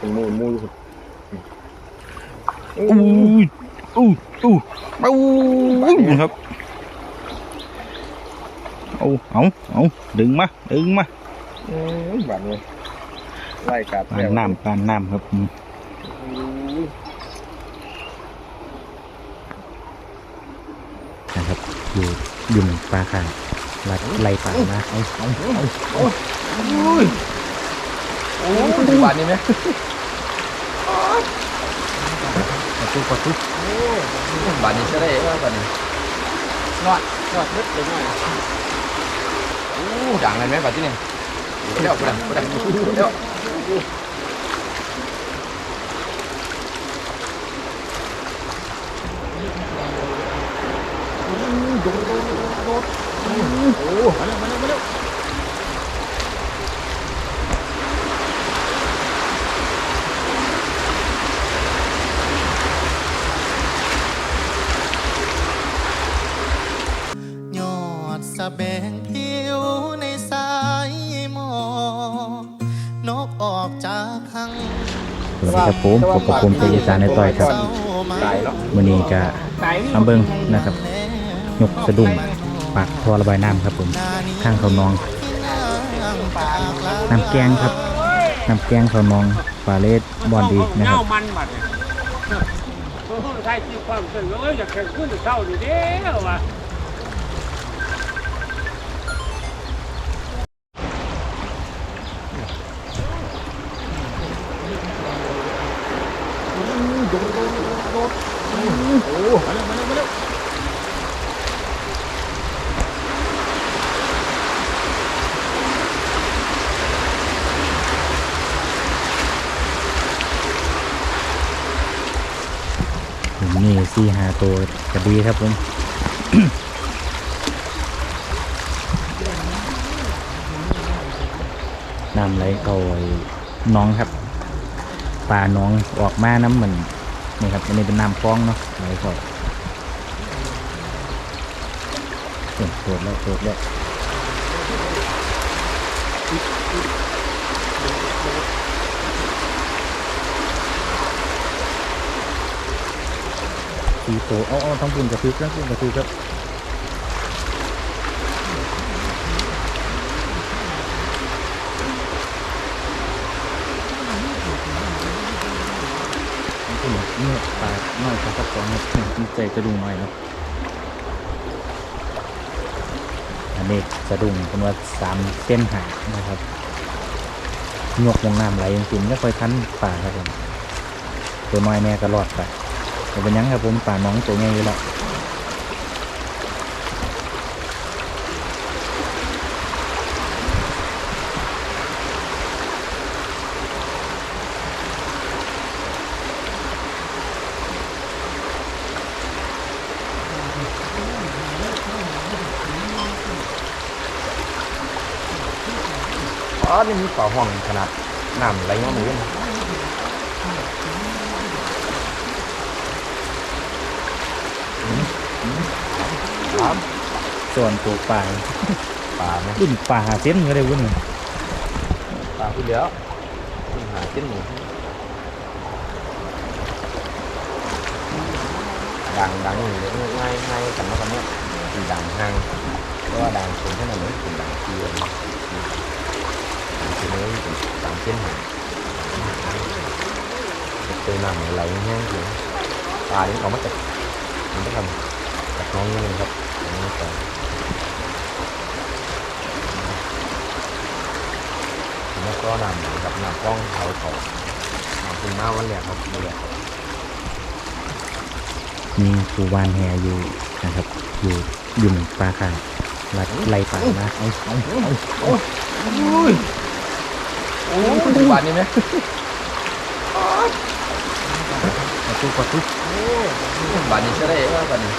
เป็นมูนมูอยู่อู้อู้อู้อู้ครับเอาเอาเอาดึงมาดึงมาอืมบาดเลยไล่กัดปานน้ำปานน้ำครับผมนะครับอยู่อยู่ปลาค่ะลัดไล่ปลามาเอาเอาเอาโอ้ยบาดนี่ไหมประตูประตูบาดนี้ใช่ได้ว่าบาดนี้นอดนอดลึกเลยหน่อยโอ้ดังเลยไหมบาด ครับผมพบกับผมเตยสารในต่อยครับวันนี้จะมาเบิ้งนะครับยกสะดุ้งปากท่อระบายน้ำครับผมข้างเขานองน้ำแกงครับน้ำแกงเขานองปลาเลสบอนดีนะครับเน่ามันบัดเนี่ยโอ้โหใช่ที่ความเสื่อมเอ้ยอยากแข่งขึ้นเศร้าดีเด้อว่ะนี่สี่หาตัวกระดีครับผมน้ำไหลเข้าไอ้หน้องครับ ปลาน้องออกมาน้ำเหมือน นี่ครับอันนี้เป็นน้ำคลองเนาะไหลเข้าเอ้ยโดแล้วโดดแล้วสีโตอ๋อทั้งปุ่นกระทึกทั้งปุ่นกระทึกครับทั้งปุ่นเนี่ย ปลาน้อยครับสองครับมีใจจะดุงหน่อยเนาะอันนี้สะดุงเป็นว่าสามเส้นหานะครับงกวงน้ำไหลจริงๆไม่ค่อยทันป่าครับผมตัวน้อยแม่ก็รอดไปแต่เป็นยังครับผมป่าน้องตัวง่ายอยู่แล้ว นี่มีป่าห้องขนาดน้ำไหลมาหมือนครับส่วนตัวป่าป่าไหมรุ่นป่าหาเส้นก็ได้วุ้นเลยป่าพูดแล้วหาจิ้นหมูดังดังอยู่ง่ายง่ายกันมากันเนี้ยคือดังห้างเพราะว่าดังคนที่นั่นเหมือนเป็นดังเทียนดัง เนนี้เป็นดังเส้นหางเจอหน้าไหลแห้งจริงปลาที่เขามาจากมันต้องทำจากน้องนี่ครับอันนี้ก่แล้วก็นำกับนำกล้องเขาเขานำคุณมาวันแรกครับวันแรกมีปูวานแหอยู่นะครับ อยู่อยู่ปลาค่ะไล่ปลามาเอาเอาเอาโอ้ย โอ้ยบาดนี่ไหมประตูประตูบาดนี้ใช่ได้ว่าบาดนี้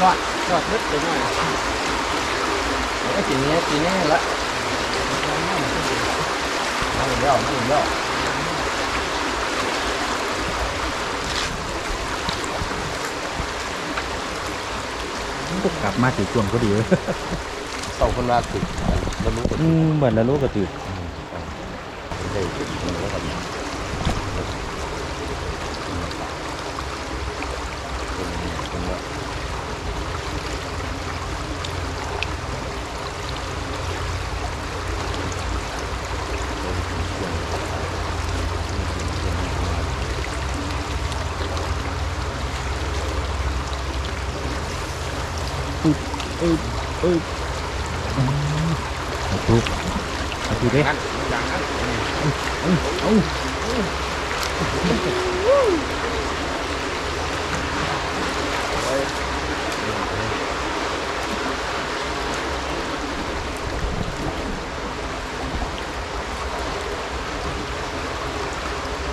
นอดนอดลึกเลยหน่อยไอ้กินนี้กินนี้ละมาหนึ่งเดียวมาหนึ่งเดียวกลับมาถือจวงก็ดีเลยสองคนมาติดแล้วรู้ตัวอืมเหมือนแล้วลูกกระตือ đều mình có phần nhỏ ơi ơi Một chút Một chút đấy ด้งั้นดังนั้นเอาเอา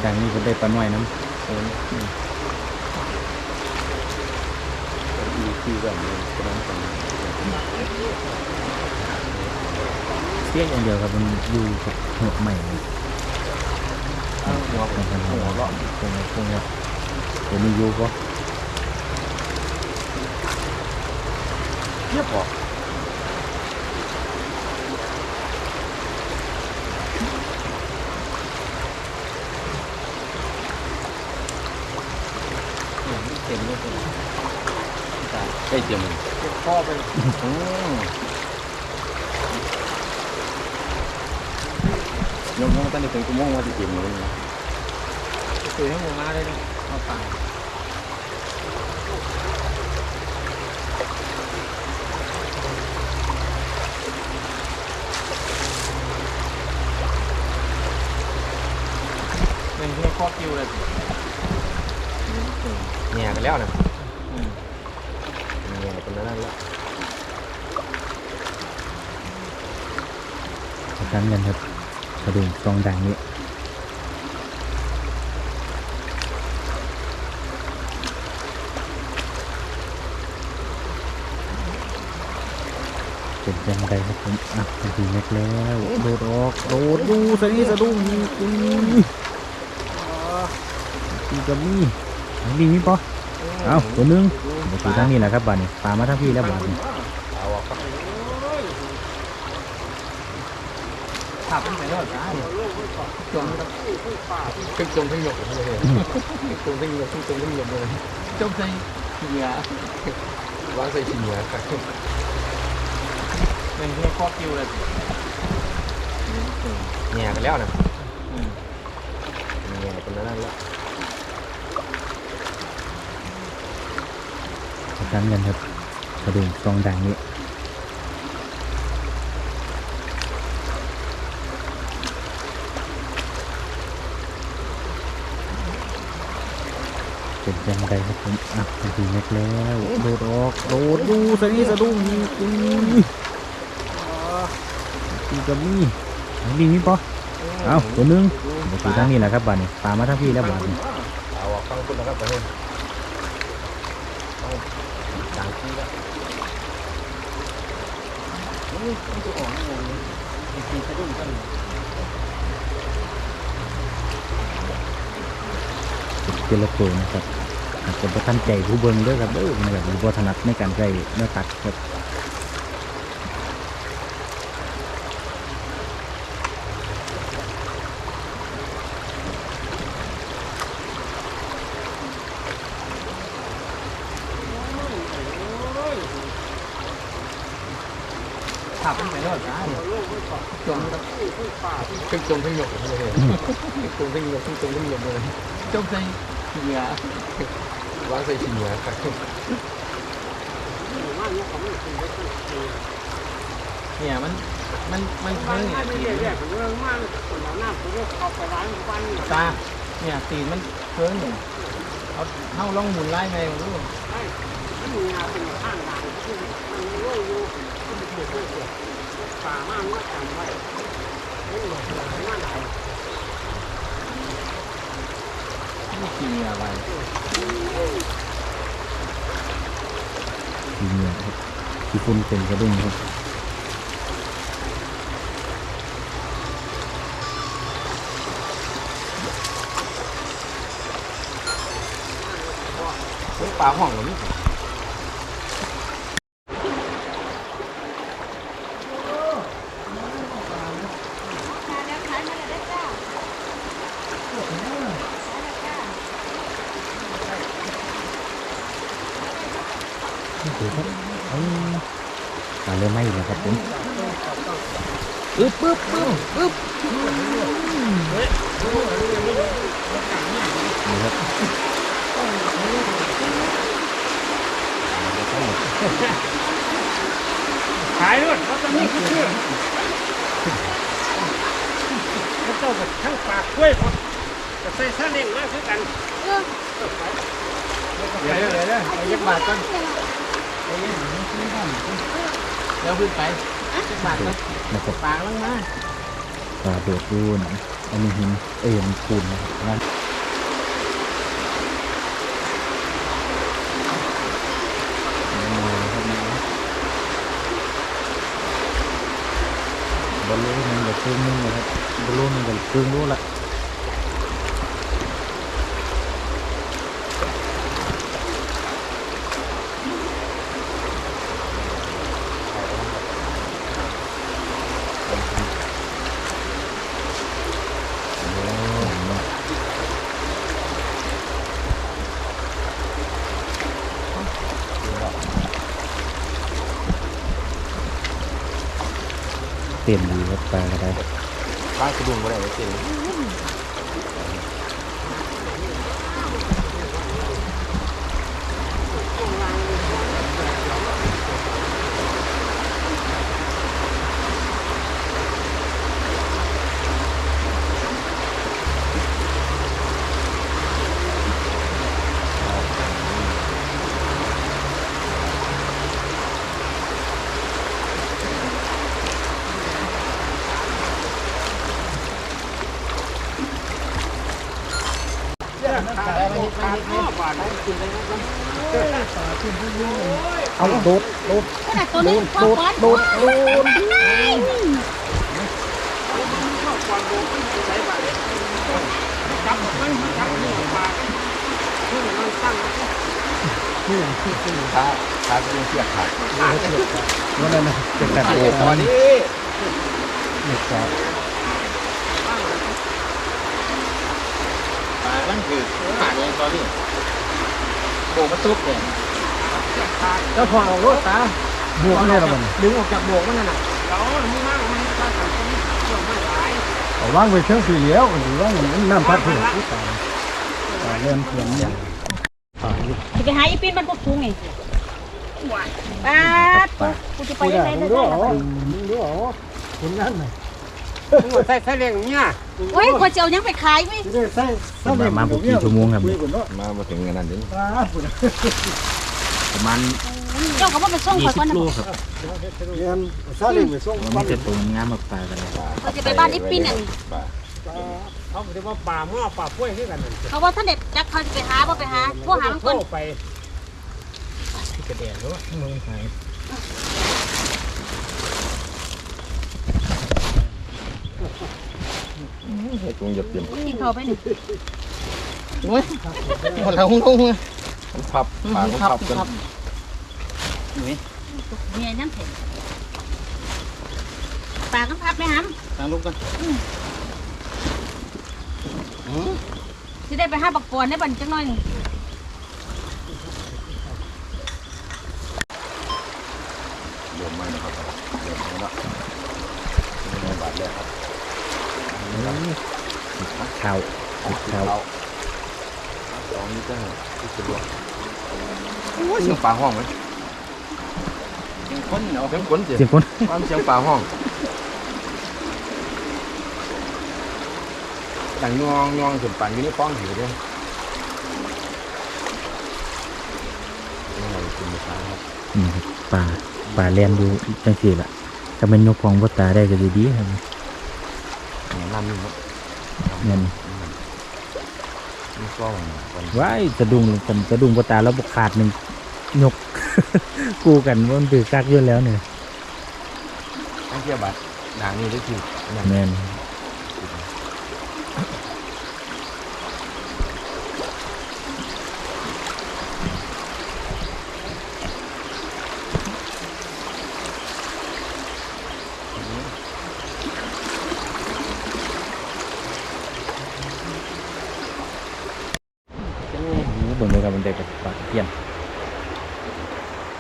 ดังนี้ก็ได้ปลาหน่อยน้ำเออมีคือแบบนี้กำลังทำเสี้ยอย่างเดียวครับมันอยู่กับหัวใหม่หัวของ มันหัหัววเลาะคงคงตัวนี้อยู่ปะเทียบออกเต็มเลยใกล้เต็มเลยเจ็บคอไปอืมยกยกตั้งแต่ถึงกูมองว่าจะเต็มเลย นะตื่นให้หมูมาเลยนะเอาปากเป็นแค่ข้อคิวเลยแง่ยไปแล้วนะแง่เป็นนั้นแล้วประกันกันครับกระดุมซองดังนี้ เป็นยังไงครับผมอะมันดีนักแล้วโดดออกโดดดูสะนี้สะดุ้งอุ้ยตีกับนี่ดีมีปะเอาตัวหนึงเดี๋ยวตีทั้งนี้แหละครับบานนี้ปลามาทั้งพี่แล้วบานนี้เอาออกครับขับไปรอดได้จมขึ้นจมขึ้นหยกเลยขึ้นจมขึ้นหยกขึ้นจมขึ้นหยกเลยจมใส่เหงื่อวางใส่ชิ้นเนื้อครับ เป็นแค่ข้อคิวเลยแง่ไปแล้วนะแง่เป็นนั้นแล้วประกันกันครับกระดุมซองดังนี้เป็นยังไงครับผมอะมันดีนักแล้ว โดดออก โดดดูสะนี้สะดุ้งอุ้ยตี กับนี่ดีมีปะเอาตัวหนึงเดี๋ยวตีทั้งนี้แหละครับบานนี้ปลามาทั้งพี่แล้วบานนี้เอาออกข้างคุณนะครับไปเลยดังที่แล้วเป็นเจลาโตัวนะครับอาจจะประทันใจผู้เบิ่งเด้วยครับเด้อมันแบบมีบัถนัดในการใช้เนื้อตัดครับขับไปรอดได้จม ขึ้นจมขึ้นหยกเลยจมขึ้นหยกขึ้นจมขึ้นหยกเลยจมใส่เหงื่อวางใส่ชิ้นเนื้อครับเนี่ยมันมันมันเพิ่งเนี่ยตีตาเนี่ยตีมันเพิ่งเนี่ยเอาเท้าล่องหมุนไล่ไงมึงรู้ไม่กินอะไรทีเนี้ยครับที่คุณเป็นกระดุมครับปลาห่องหรือไม่ นี่คือครับเอาปลาเริ่มไหม้แล้วครับผมปึ๊บปึ๊บปึ๊บปึ๊บนี่ครับ ช่วยผม จะใส่ซาเล้งมาคือกันเออเดี๋ยวเดี๋ยวเดี๋ยวไอ้ยักษ์บาทก่อนเดี๋ยวขึ้นไปยักษ์บาทก่อนนะครับปางลงมาปลาโดดรูนอันนี้หินเอ็นปูนนะครับนั่นบอลลูนมันกับครึ่งนึงนะครับบอลลูนมันกับครึ่งรู้ละ เต็มดีครับปลาก็ได้บ้านกระดุมก็ได้เต็ม เอาโดดโดดขนาดตัวนี้พอปอนโดดโดดจับมันจับนี่ปากนี่มันตั้งขาขากระดุมเสียบขาดว่าอะไรนะเป็นแบบโอ้โอ้ตอนนี้นี่ครับปลานั่นคือขาดเองตอนนี้โบกมาตุ๊บเนี่ยแล้วพอเอารถตาบวกเนี่ยเราบันดึงออกจากโบกมันน่ะเรามึงมากมันตั้งแต่คนเรื่องไม่หลายเอาว่างไปเชิงสีเหลียวหรือว่าน้ำพัดเพื่อนปลาเลื่อนเพื่อนเนี่ยปลาอยู่จะไปหาอีปีนมันพวกสูงไงป้าดกูจะไปยังไงได้ได้มึงรู้เหรอคนนั้นน่ะใส่ซาเล้งเนี่ยโอ้ยคนจะเอายังไปขายไหมไม่ได้ใส่มามาบุกกี่ชั่วโมงครับมามาถึงกันนั่นดิประมาณเจ้าก็บ่ไปส่งข่อยก่อนนะโลครับเรียนซาเล้งไปส่งมันมีแต่ตัวงามมาปลากันเลยเขาจะไปบ้านอีปีนอันเขาจะว่าป่าหม้อป่าพ้วยคือกันนั่นเขาว่าท่านเด็กจักเขาจะไปหาบ่ไปหาพวกหามันก่อนไปกระเดียดด้วยมึงหาย ไอ้ตรงหยับเตรียมกินเขาไปหนึ่งหมดแล้วลงมันพับปากมันพับกันเนี่ยนั่นเถอะปากกันพับไหมฮัมทางลูกกันสิได้ไปหาบักกวนได้บันจังหน่อย เดี๋ยวไม่นะครับเดี๋ยวไม่ละไม่บาดเลยครับ ข้าวข้าวเราลองนี่ก็ที่จะรวมโอ้ยเสียงปลาห้องไหมเสียงคนเนาะเสียงคนสิเสียงคนความเสียงปลาห้องดังงองงองขึ้นปั่นอยู่ในป้องหิวด้วยนี่เราคุณลูกค้าครับนี่ครับปลาปลาเลียนอยู่จังสี่ละถ้าเป็นนกพองวัตาได้ก็ดีๆครับแนะนำนี่ครับ เงินนี่ก็วันว้ายสะดุ้งกันสะดุ้งวัตาแล้วบกขาดหนึ่งนกกูกันว่ามันถือกักเยอะแล้วเนี่ยต้องเที่ยวบัตรด่างนี่ได้คือนั่นแม่น เบิ่งเลยครับมันได้กับปลาเพี้ยน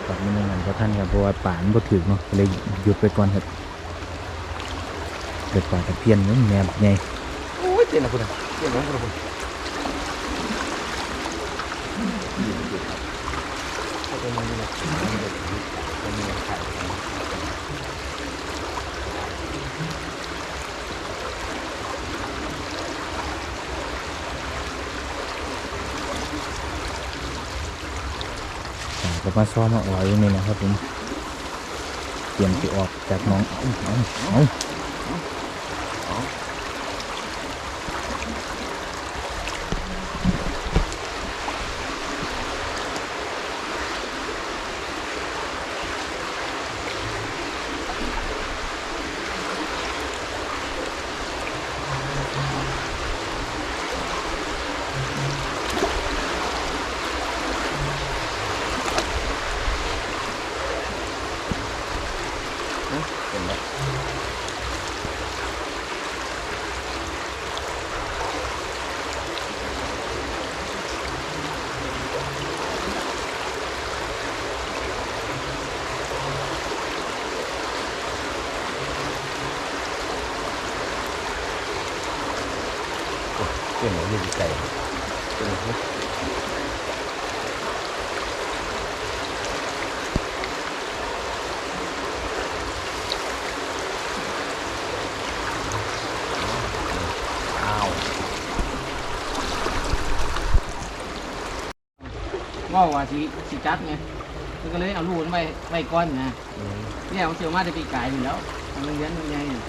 ปลาไม่นานเพราะท่านครับเพราะว่าป่านบ่ถึกเนาะก็เลยหยุดไปก่อนครับเกิดปลาตะเพียนนี่แม่บักใหญ่โอ้ยเจ๋งนะคุณอะเจ๋งนะคุณคุณเป็นมันนี่นะเป็นมันไข่ กับมาซ้อมมาอ่อยนี่นะครับผมเตรียมจะออกจากน้องเอาเอาเอา เปลี่ยนมาอยู่ไกลเป็นไหมอ้าวว่าว่าสิสิจัดไงมันก็เลยเอาลูกมันไว้ไว้ก้อนนะอืมเนี่ยมันเชื่อมาจะปีกายอยู่แล้วมันเลี้ยงมันใหญ่เนี่ย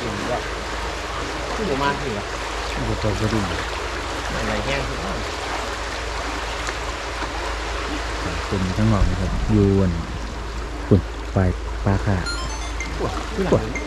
กินแล้วขึ้นมาสิเหรอ บุ ตรสะดุ้งอะไรแห้งขึ้นมาเป็นทั้งหมดนะครับยูนปุ่นปลายปลาขาปวดเนี่ย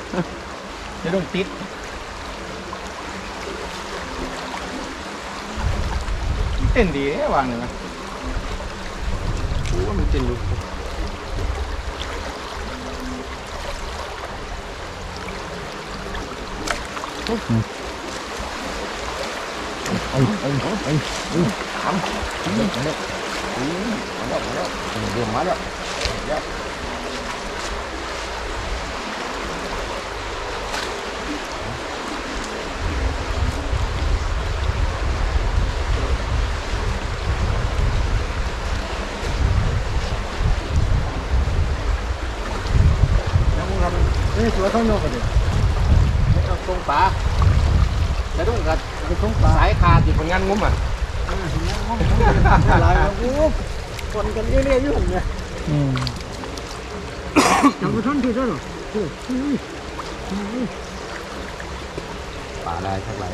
Chứ đúng tít Tên gì ấy bạn nữa Ủa mình tên luôn Ừ. Ừ. Ừ. Ừ. Ừ. Ừ. Ừ. Ừ. Ừ. Ừ. Ừ. Ừ. Ừ. Ừ. Ừ. ยวมันเป็นอะไรเลยนั่งเป็นยังโต้งแ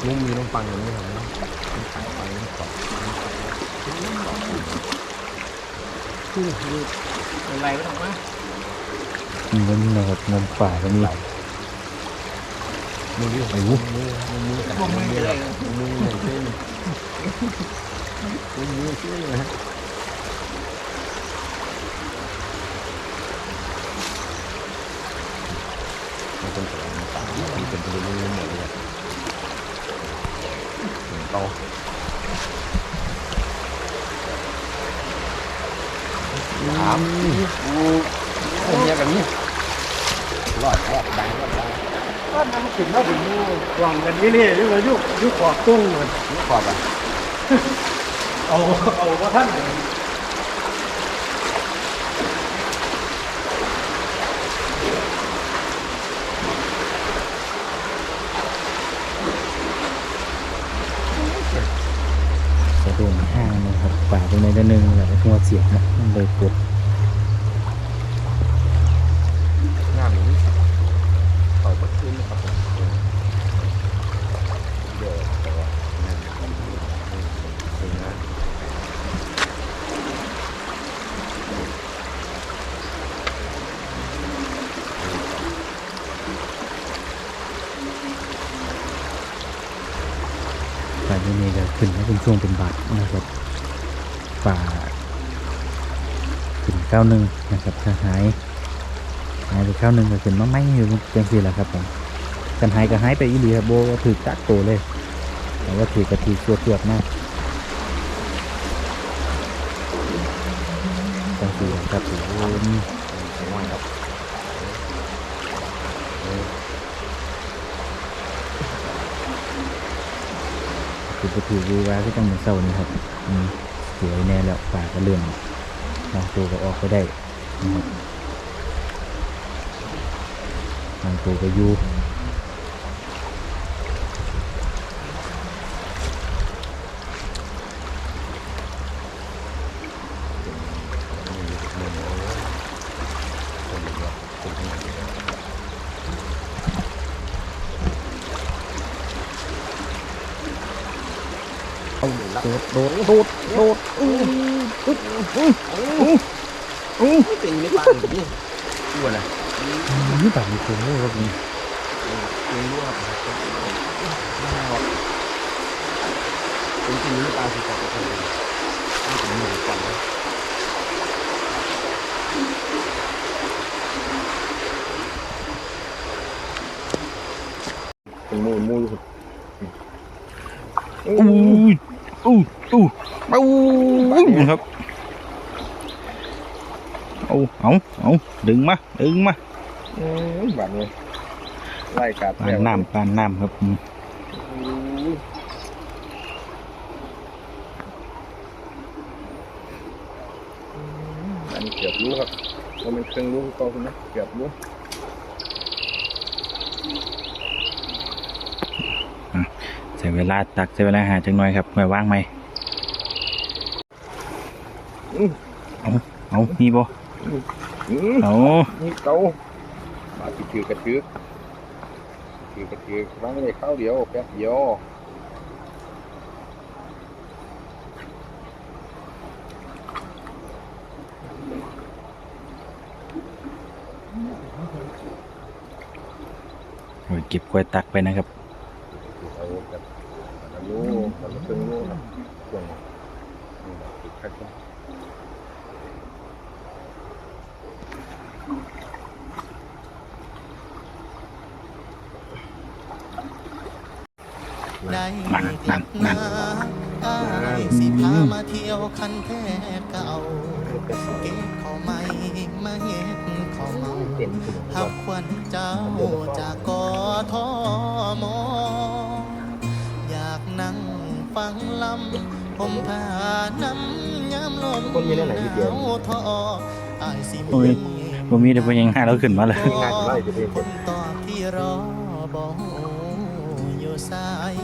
ล้วนี่นะนั่งหมู่บ้านวันนี้ออกออกตั้มอืมโอ้ยยังกอดดินบอดบอดบอดนานโอ้นานจะโดนติดเต้ นดีเนี่ยวางหนึ่งนะโอ้มันนดูเอ้ยเอ้ยเอ้ยเอ้ยเอ้ยทำทำเด็กเด็กอืมมาแล้วมาแล้วเดี๋ยวมาแล้วเดี๋ยวนี่ตัวเท่านกกันดิตรงปลาจะต้องกับตรงปลาสายขาดอยู่ผลงานฝ่ายกันเรื่อยๆอยู่เนี่ยอืมจังไปท่อนที่ได้หรอปลาลายทักลายเป็นเล่งุ้มมีน้ำปังอย่างนี้เหรอน้ไปน้ำกรอบอะไรไม่ต้องมามีเงินนะครับเงินป่าก็มีมือดิโอ้โหมือมือมือกันมือไมือมือเส้นมือมือเส้นนะฮะมันเป็นตัวมันต่างมันเป็นตัวเรื่องหมดเลยโตสามโอ้โหเนี่ยกันนี่รอดรอดดังรอดดัง ก็นำขึ้นมาถึงนู่น วางกันเรื่อยๆอยู่อยู่อยู่ขอบตุ้งเลยนี่ขอบอะเอาเอาว่าท่านสะดุ้งห้างนะครับป่าเป็นในเดือนหนึ่งแหละหัวเสียงนะมันเลยปวด งามนี้ขอบขึ้นครับผมเดี๋ยวแต่ว่านั่นถึงนะ เป็นช่วงเป็นบาทนะครับป่า ข้าวหนึ่งนะครับถ้าหายหายไปข้าวหนึ่งก็ขึ้นมาไม่อยู่จังสี่แหละครับผมกันหายก็หายไปอีหลีครับโบว่าถือจักโตเลยแต่ว่าถือกระถือตัวเตือกมากจังสี่แหละครับผมคือก็ถือดูว่าก็ต้องเหมือนเศร้านี่ครับสวยแน่แล้วป่าก็เลื่อน บางตัวก็ออกไปได้นะครับบางตัวก็อยู่ โดดโดดโดดโดดอู้อู้ตีไม่ปานนี่อ้วนอะนี่แบบมีโค้งครับนี่ตีรู้ครับไม่หรอกเป็นตีไม่ปานสิครับทุกคนนี่เป็นหมูก่อนนะเป็นหมูหมูอยู่ อู้อู้อู้อู้ครับเอาเอาเอาดึงมาดึงมาอืมหวานเลยไล่กัดปานน้ำปานน้ำครับอืมอันนี้เกือบรู้ครับว่ามันเครื่องรู้ก็คุณนะเกือบรู้ ใช้ เวลาตักใช้เวลาหาจังหน่อยครับไม่ว่างไหมเอาเอามีบ่อืมเอานี่เกามาถือถือกระถือถือกระถือครั้งเลยข้าวเดียวแป๊บเดียวโอ้ยเก็บกล้วยตักไปนะครับเอาแบบันรู้มันเครื่องรู้นะส่วนนี่แบบติดขัดกันได้นั่นนั่นอายสิพามาเที่ยวคันแทบเก่า เก็บข้าไม่มาเฮ็ดข้าวเมาหับควันเจ้าจากกทมอ ฟังลำผมพาน้ำยามลมคนมีได้ไหนที่เดียว หนาวทออายสิโอ้ยบ่มีแต่พยังหาเราขึ้นมาเลยง่ายกว่าไรจะเป็นคนตอบที่รอบอกอยู่สาย